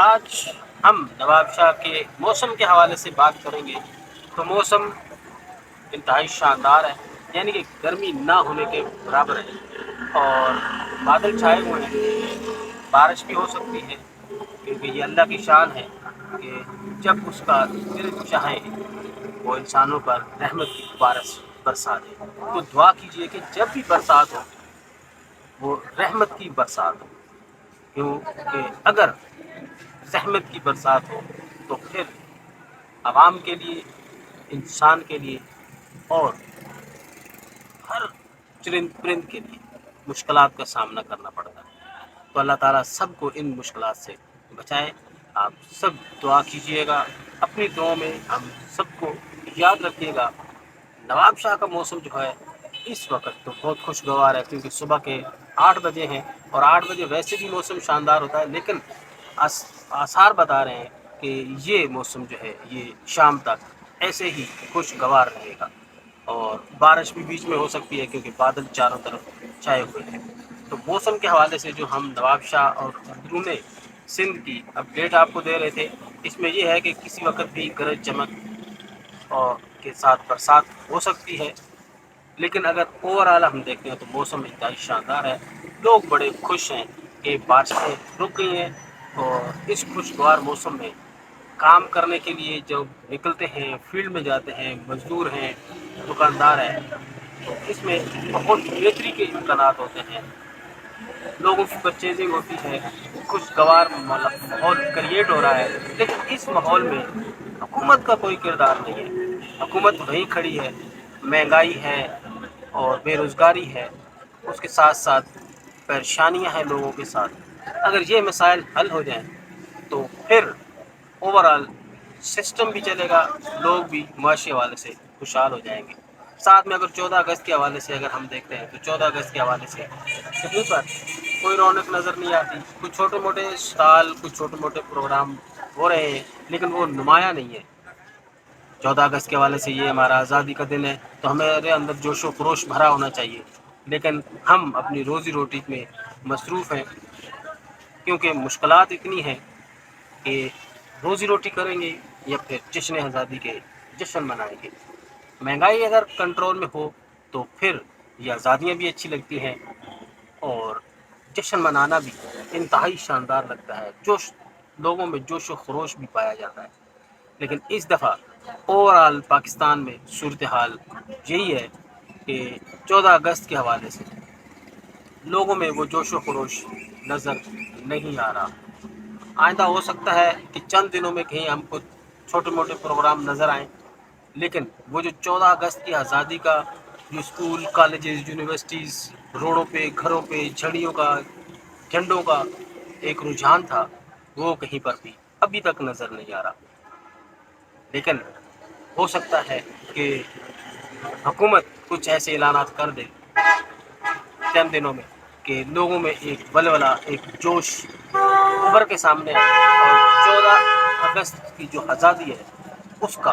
آج ہم نواب شاہ کے موسم کے حوالے سے بات کریں گے۔ تو موسم انتہائی شاندار ہے یعنی کہ گرمی نہ ہونے کے برابر ہے۔ اور بادل چھائے ہوئے ہیں۔ بارش بھی ہو سکتی ہے، کیونکہ یہ اللہ کی شان ہے کہ جب اس کا دل چاہے، وہ انسانوں پر رحمت کی بارش برسا دے۔ تو دعا کیجیے کہ جب بھی برسات ہو، وہ رحمت کی برسات ہو۔ کیونکہ اگر زحمت کی برسات ہو، تو پھر عوام کے لیے، انسان کے لیے اور ہر چرند پرند کے لیے مشکلات کا سامنا کرنا پڑتا ہے۔ تو اللہ تعالیٰ سب کو ان مشکلات سے بچائے۔ آپ سب دعا کیجیے گا۔ اپنی دعاؤں میں ہم سب کو یاد رکھیے گا۔ نواب شاہ کا موسم جو ہے، اس وقت تو بہت خوشگوار ہے، کیونکہ صبح کے آٹھ بجے ہیں اور آٹھ بجے ویسے بھی موسم شاندار ہوتا ہے، لیکن آثار بتا رہے ہیں کہ یہ موسم جو ہے، یہ شام تک ایسے ہی خوشگوار رہے گا۔ اور بارش بھی بیچ میں ہو سکتی ہے کیونکہ بادل چاروں طرف چھائے ہوئے ہیں۔ تو موسم کے حوالے سے جو ہم نواب شاہ اور اندرون سندھ کی اپڈیٹ آپ کو دے رہے تھے، اس میں یہ ہے کہ کسی وقت بھی گرج چمک اور کے ساتھ برسات ہو سکتی ہے۔ لیکن اگر اوور آل ہم دیکھتے ہیں تو موسم انتہائی شاندار ہے۔ لوگ بڑے خوش ہیں کہ بارشیں رک گئی ہیں۔ اور اس خوشگوار موسم میں کام کرنے کے لیے جب نکلتے ہیں، فیلڈ میں جاتے ہیں، مزدور ہیں، دکاندار ہیں، تو اس میں بہت بہتری کے امکانات ہوتے ہیں۔ لوگوں کی پرچیزنگ ہوتی ہے، خوشگوار ماحول کریٹ ہو رہا ہے، لیکن اس ماحول میں حکومت کا کوئی کردار نہیں ہے۔ حکومت وہیں کھڑی ہے، مہنگائی ہے اور بے روزگاری ہے۔ اس کے ساتھ ساتھ پریشانیاں ہیں لوگوں کے ساتھ۔ اگر یہ مسائل حل ہو جائیں تو پھر اوور آل سسٹم بھی چلے گا، لوگ بھی معاشی حوالے سے خوشحال ہو جائیں گے۔ ساتھ میں اگر چودہ اگست کے حوالے سے اگر ہم دیکھتے ہیں تو چودہ اگست کے حوالے سے کہیں پر کوئی رونق نظر نہیں آتی، کچھ چھوٹے موٹے اسٹال کچھ چھوٹے موٹے پروگرام ہو رہے ہیں، لیکن وہ نمایاں نہیں ہے۔ چودہ اگست کے حوالے سے یہ ہمارا آزادی کا دن ہے، تو ہمارے اندر جوش و خروش بھرا ہونا چاہیے۔ لیکن ہم اپنی روزی روٹی میں مصروف ہیں۔ کیونکہ مشکلات اتنی ہیں کہ روزی روٹی کریں گے یا پھر جشن آزادی کے جشن منائیں گے۔ مہنگائی اگر کنٹرول میں ہو تو پھر یہ آزادیاں بھی اچھی لگتی ہیں اور جشن منانا بھی انتہائی شاندار لگتا ہے۔ جوش، لوگوں میں جوش و خروش بھی پایا جاتا ہے۔ لیکن اس دفعہ اوور آل پاکستان میں صورتحال یہی ہے کہ چودہ اگست کے حوالے سے لوگوں میں وہ جوش و خروش نظر نہیں آ رہا۔ آئندہ ہو سکتا ہے کہ چند دنوں میں کہیں ہم کو چھوٹے موٹے پروگرام نظر آئیں، لیکن وہ جو چودہ اگست کی آزادی کا، جو اسکول، کالجز، یونیورسٹیز، روڈوں پہ، گھروں پہ، جھڑیوں کا، جھنڈوں کا ایک رجحان تھا، وہ کہیں پر بھی ابھی تک نظر نہیں آ رہا۔ لیکن ہو سکتا ہے کہ حکومت کچھ ایسے اعلانات کر دے چند دنوں میں۔ کہ لوگوں میں ایک ولولا ایک جوش عمر کے سامنے اور چودہ اگست کی جو آزادی ہے، اس کا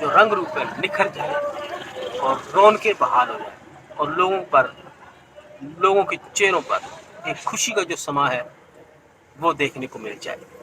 جو رنگ روپ ہے نکھر جائے اور رون کے بحال ہو جائے اور لوگوں پر، لوگوں کے چہروں پر ایک خوشی کا جو سما ہے، وہ دیکھنے کو مل جائے۔